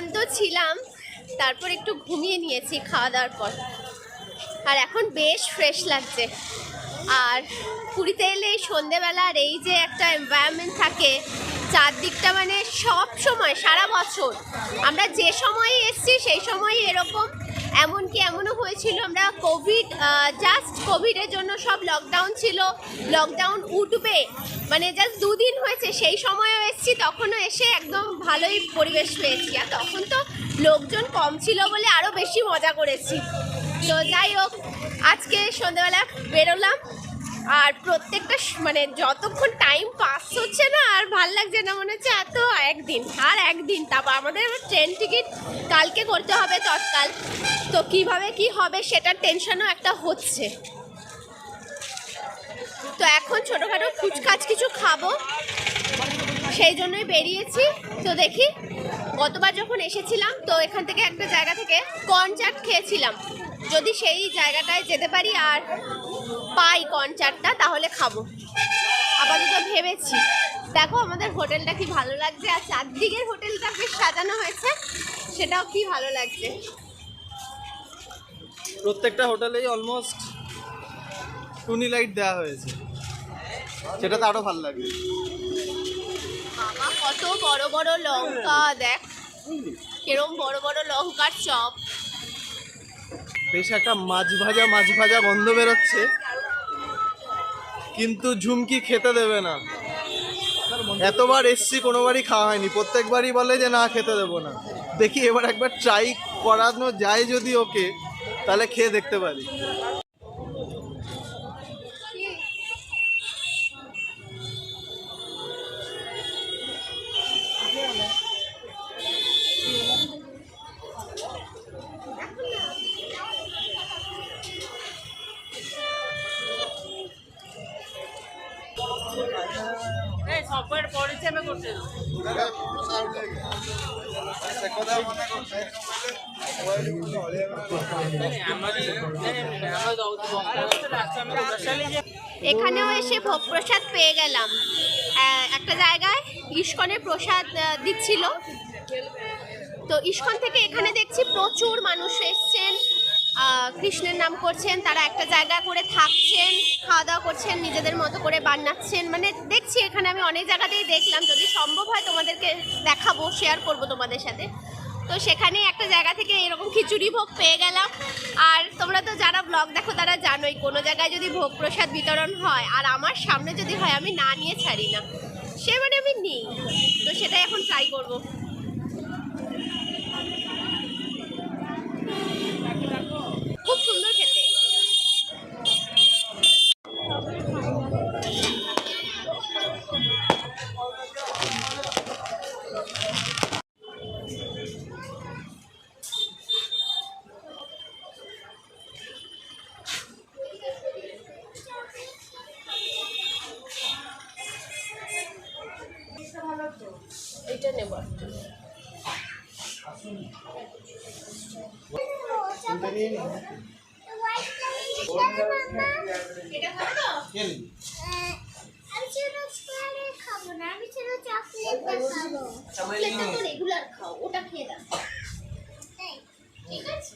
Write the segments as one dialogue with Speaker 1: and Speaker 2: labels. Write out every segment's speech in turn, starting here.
Speaker 1: ক্লান্ত ছিলাম, তারপর একটু ঘুমিয়ে নিয়েছি খাওয়া দাওয়ার পর। আর এখন বেশ ফ্রেশ লাগছে। আর পুরীতে এলে এই সন্ধেবেলার এই যে একটা এনভায়রনমেন্ট থাকে, চারদিকটা মানে সব সময়, সারা বছর। আমরা যে সময় এসছি, সেই সময়ই এরকম এমনকি এমনও হয়েছিল আমরা কোভিড জাস্ট কোভিডের জন্য সব লকডাউন ছিল। লকডাউন উঠবে মানে জাস্ট দুদিন হয়েছে, সেই সময়ও এসেছি, তখনও এসে একদম ভালোই পরিবেশ পেয়েছি। আর তখন তো লোকজন কম ছিল বলে আরও বেশি মজা করেছি। তো যাই হোক, আজকে সন্ধ্যাবেলা বেরোলাম। আর প্রত্যেকটা মানে যতক্ষণ টাইম পাস হচ্ছে না, আর ভালো লাগছে না, মনে হচ্ছে এত একদিন, আর একদিন তারপর আমাদের ট্রেন টিকিট কালকে করতে হবে তৎকাল। তো কীভাবে কি হবে সেটার টেনশনও একটা হচ্ছে। তো এখন ছোটোখাটো ফুচকাচ কিছু খাব, সেই জন্যই বেরিয়েছি। তো দেখি, গতবার যখন এসেছিলাম, তো এখান থেকে একটা জায়গা থেকে কর্ন চাট খেয়েছিলাম। যদি সেই জায়গাটায় যেতে পারি আর পাই কর্ন চাটটা তাহলে খাব। আপাতত ভেবেছি। দেখো আমাদের হোটেলটা কি ভালো লাগছে আর চারদিকের হোটেলটা বেশ সাজানো হয়েছে সেটাও কি ভালো লাগছে।
Speaker 2: প্রত্যেকটা হোটেলেই অলমোস্ট টুনি লাইট দেওয়া হয়েছে। সেটাতে আরও ভালো লাগে
Speaker 1: বাবা কত বড় বড় লঙ্কা দেখ। কিরম বড় বড় লঙ্কার চপ।
Speaker 2: বেশ একটা মাছ ভাজা মাছ ভাজা গন্ধ বেরোচ্ছে। কিন্তু ঝুমকি খেতে দেবে না। এতবার এসছি, কোনোবারই খাওয়া হয়নি। প্রত্যেকবারই বলে যে, না, খেতে দেবো না। দেখি এবার একবার ট্রাই করানো যায় যদি ওকে, তাহলে খেয়ে দেখতে পারি।
Speaker 1: এখানেও এসে ভোগ প্রসাদ পেয়ে গেলাম। একটা জায়গায় ইস্কনের প্রসাদ দিচ্ছিল। তো ইস্কন থেকে এখানে দেখছি প্রচুর মানুষ এসছেন। কৃষ্ণের নাম করছেন, তারা একটা জায়গা করে থাকছেন, খাওয়া দাওয়া করছেন, নিজেদের মতো করে বানাচ্ছেন। মানে দেখছি এখানে আমি অনেক জায়গাতেই দেখলাম, যদি সম্ভব হয় তোমাদেরকে দেখাবো শেয়ার করব তোমাদের সাথে। তো সেখানে একটা জায়গা থেকে এরকম খিচুড়ি ভোগ পেয়ে গেলাম। আর তোমরা তো যারা ব্লগ দেখো, তারা জানোই, কোনো জায়গায় যদি ভোগ প্রসাদ বিতরণ হয়, আর আমার সামনে যদি হয়, আমি না নিয়ে ছাড়ি না। সে মানে আমি নিই। তো সেটাই এখন ট্রাই করব। রেগুলার খাও ওটা খেয়ে দাও। ঠিক আছে।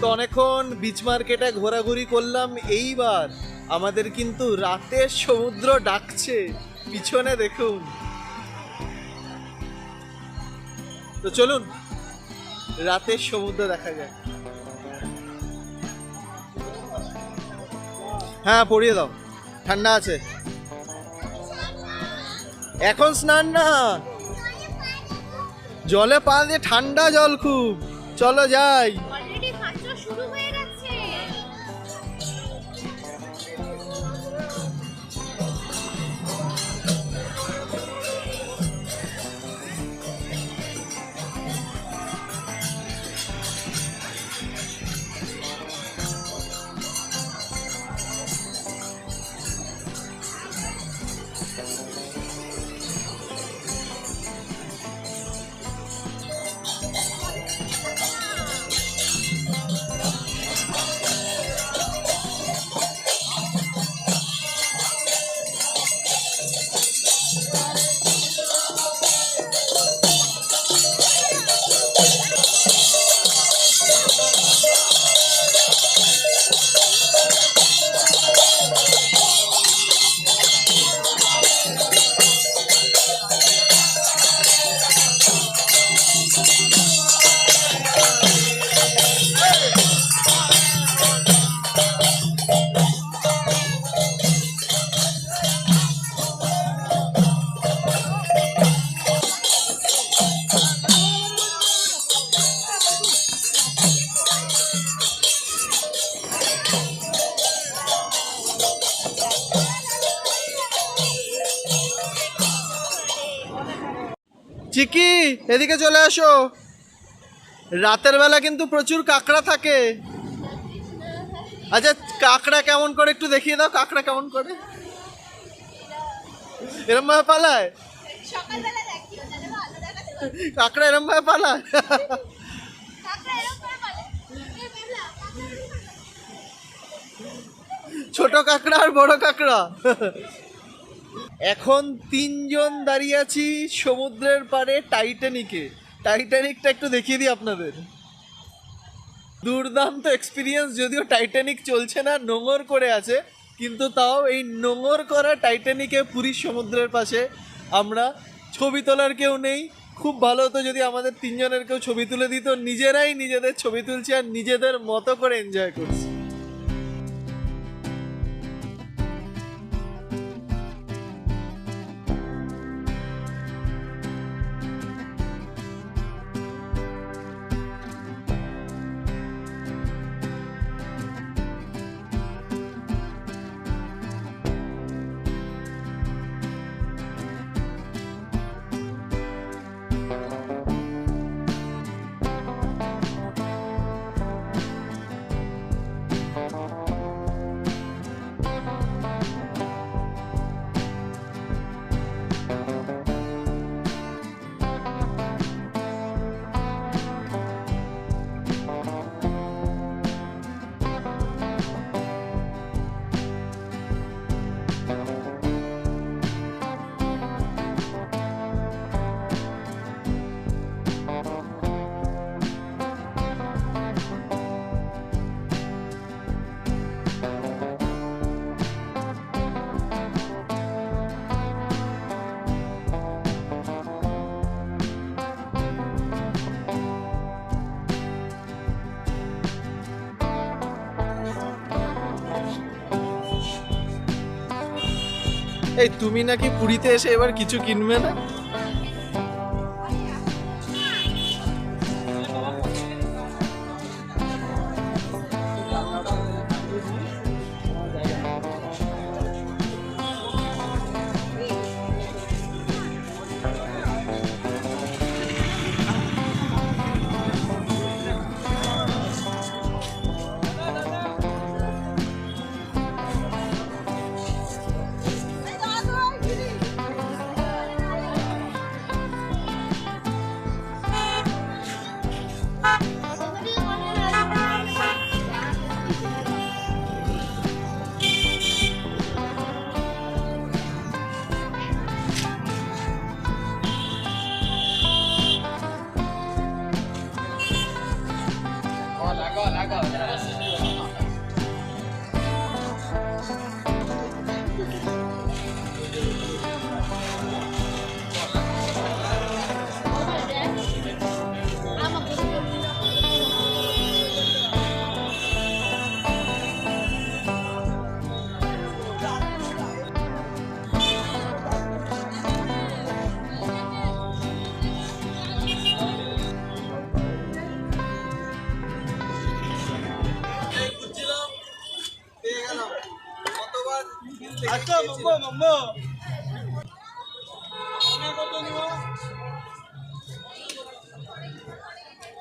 Speaker 2: তো অনেকক্ষণ বিচ মার্কেটে ঘোরাঘুরি করলাম, এইবার আমাদের কিন্তু রাতের সমুদ্র ডাকছে। পিছনে দেখুন। তো চলুন, রাতের সমুদ্র দেখা যায় হ্যাঁ পড়িয়ে দাও। ঠান্ডা আছে। এখন স্নান না। জলে পা দিয়ে ঠান্ডা জল খুব। চলো যাই। এদিকে চলে আসো। রাতের বেলা কিন্তু প্রচুর কাঁকড়া থাকে। আচ্ছা কাঁকড়া কেমন করে একটু দেখিয়ে দাও কাঁকড়া কেমন করে? এরম ভাবে পালায়। কাঁকড়া এরম ভাবে পালায়?
Speaker 1: কাকড়া এরকম করে বলে, "এ বেলা,
Speaker 2: ছোট কাঁকড়া আর বড় কাঁকড়া? এখন তিনজন দাঁড়িয়ে আছি সমুদ্রের পাড়ে টাইটানিকে। টাইটানিকটা একটু দেখিয়ে দিই আপনাদের। দুর্দান্ত এক্সপিরিয়েন্স যদিও টাইটানিক চলছে না, নোঙর করে আছে, কিন্তু তাও এই নোঙর করা টাইটানিকে পুরীর সমুদ্রের পাশে আমরা ছবি তোলার কেউ নেই। খুব ভালো হতো যদি আমাদের তিনজনের কেউ ছবি তুলে দিত। নিজেরাই নিজেদের ছবি তুলছি আর নিজেদের মতো করে এনজয় করছি। এই তুমি নাকি পুরীতে এসে এবার কিছু কিনবে না?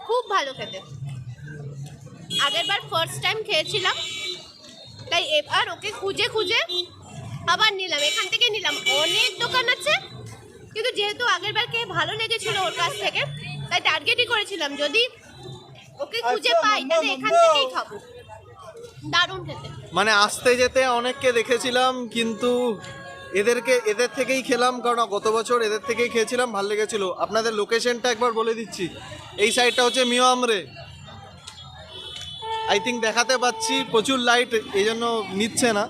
Speaker 1: খুব ভালো খেতে। আগেরবার ফার্স্ট টাইম খেয়েছিলাম। তাই এবার ওকে খুঁজে খুঁজে আবার নিলাম। এখান থেকে নিলাম। অনেক দোকান আছে কিন্তু যেহেতু আগেরবার খেয়ে ভালো লেগেছিল ওর কাছ থেকে তাই টার্গেটই করেছিলাম। যদি ওকে খুঁজে পাই তাহলে এখান থেকেই খাব। দারুণ খেতে।
Speaker 2: মানে আসতে যেতে অনেককে দেখেছিলাম কিন্তু এদেরকে এদের থেকেই খেলাম কারণ গত বছর এদের থেকেই খেয়েছিলাম ভালো লেগেছিল। আপনাদের লোকেশনটা একবার বলে দিচ্ছি। এই সাইডটা হচ্ছে মিও আমরে আই থিঙ্ক দেখাতে পাচ্ছি প্রচুর লাইট এই জন্য নিচ্ছে না।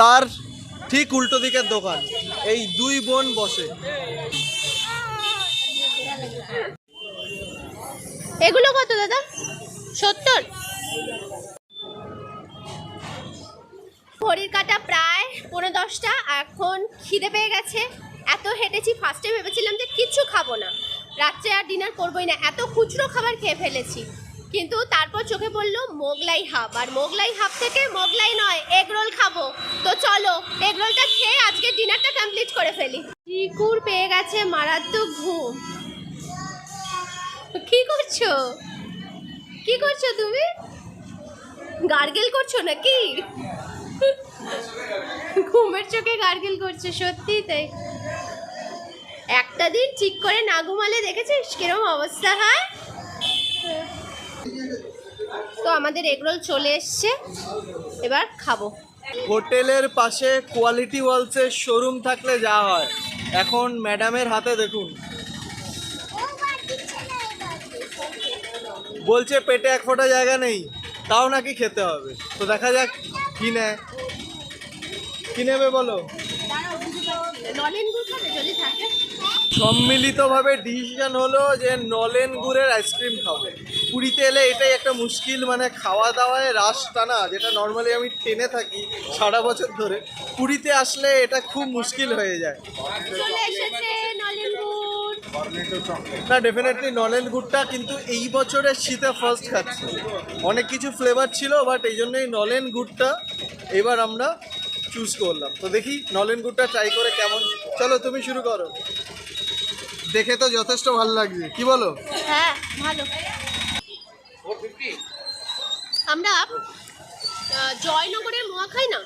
Speaker 2: তার ঠিক উল্টো দিকের দোকান। এই দুই বোন বসে।
Speaker 1: এগুলো কত দাদা? সত্তর? ঘড়ির কাটা প্রায় পনেরো দশটা, এখন খিদে পেয়ে গেছে। এত হেঁটেছি ফার্স্টে ভেবেছিলাম যে কিচ্ছু খাব না। রাত্রে আর ডিনার করবোই না, এত খুচরো খাবার খেয়ে ফেলেছি। কিন্তু তারপর চোখে পড়ল মোগলাই হাব আর মোগলাই হাব থেকে মোগলাই নয় এগ রোল খাব। তো চলো এগ রোলটা খেয়ে আজকে ডিনারটা কমপ্লিট করে ফেলি। চিকুর পেয়ে গেছে মারাত্মক ঘুম। কি করছ? কি করছ তুমি? গার্গেল করছ নাকি? ঘুমের চোখে গার্গেল করছে সত্যি তাই। একটা দিন ঠিক করে না ঘুমালে দেখেছিস কিরম অবস্থা হয়? তো আমাদের এগরোল চলে এসছে, এবার খাব।
Speaker 2: হোটেলের পাশে কোয়ালিটি ওয়ালসের শোরুম থাকলে যা হয়। এখন ম্যাডামের হাতে দেখুন। বলছে পেটে এক ফোঁটা জায়গা নেই, তাও নাকি খেতে হবে। তো দেখা যাক। কি নেয় কি নেবে বলো? সম্মিলিতভাবে ডিসিশন হলো যে নলেন গুড়ের আইসক্রিম খাব। পুরীতে এলে এটাই একটা মুশকিল মানে খাওয়া দাওয়ায় রাস টানা, যেটা নর্মালি আমি টেনে থাকি সারা বছর ধরে। পুরীতে আসলে এটা খুব মুশকিল হয়ে যায়। না ডেফিনেটলি নলেন গুড়টা কিন্তু এই বছরের শীতে ফার্স্ট খাচ্ছি। অনেক কিছু ফ্লেভার ছিল বাট এই জন্যই নলেন গুড়টা এবার আমরা চুজ করলাম। তো দেখি নলেন গুড়টা ট্রাই করে কেমন। চলো, তুমি শুরু করো। দেখে তো যথেষ্ট ভালো লাগছে। কি বলো?
Speaker 1: হ্যাঁ ভালো। আমরা জয়নগরের মোয়া খাই না?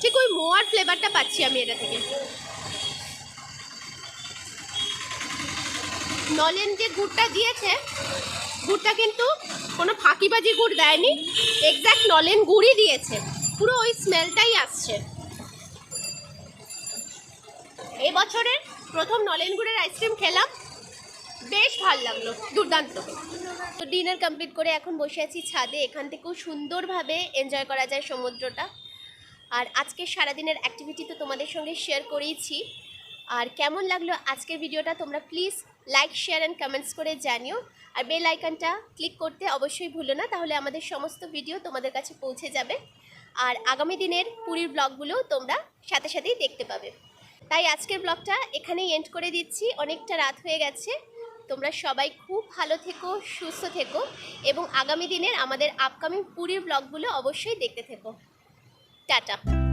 Speaker 1: ঠিক ওই মোয়ার ফ্লেভারটা পাচ্ছি আমি এটা থেকে। নলেন যে গুড়টা দিয়েছে, গুড়টা কিন্তু কোনো ফাঁকিবাজি গুড় দেয়নি এক্স্যাক্ট নলেন গুড়ই দিয়েছে। পুরো ওই স্মেলটাই আসছে। এবছরের প্রথম নলেন গুড়ের আইসক্রিম খেলাম। বেশ ভালো লাগল, দুর্দান্ত। তো ডিনার কমপ্লিট করে এখন বসে আছি ছাদে, এখান থেকেও সুন্দরভাবে এনজয় করা যায় সমুদ্রটা। আর আজকের সারাদিনের অ্যাক্টিভিটি তো তোমাদের সঙ্গে শেয়ার করেইছি। আর কেমন লাগল আজকের ভিডিওটা তোমরা please like share and comments করে জানিও। আর বেল আইকনটা ক্লিক করতে অবশ্যই ভুলো না, তাহলে আমাদের সমস্ত ভিডিও তোমাদের কাছে পৌঁছে যাবে। আর আগামী দিনের পুরীর ব্লগগুলো তোমরা সাথে সাথেই দেখতে পাবে। তাই আজকের ব্লগটা এখানেই এন্ড করে দিচ্ছি। অনেকটা রাত হয়ে গেছে। তোমরা সবাই খুব ভালো থেকো, সুস্থ থেকো এবং আগামী দিনের আমাদের আপকামিং পুরীর ব্লগগুলো অবশ্যই দেখতে থেকো। টাটা।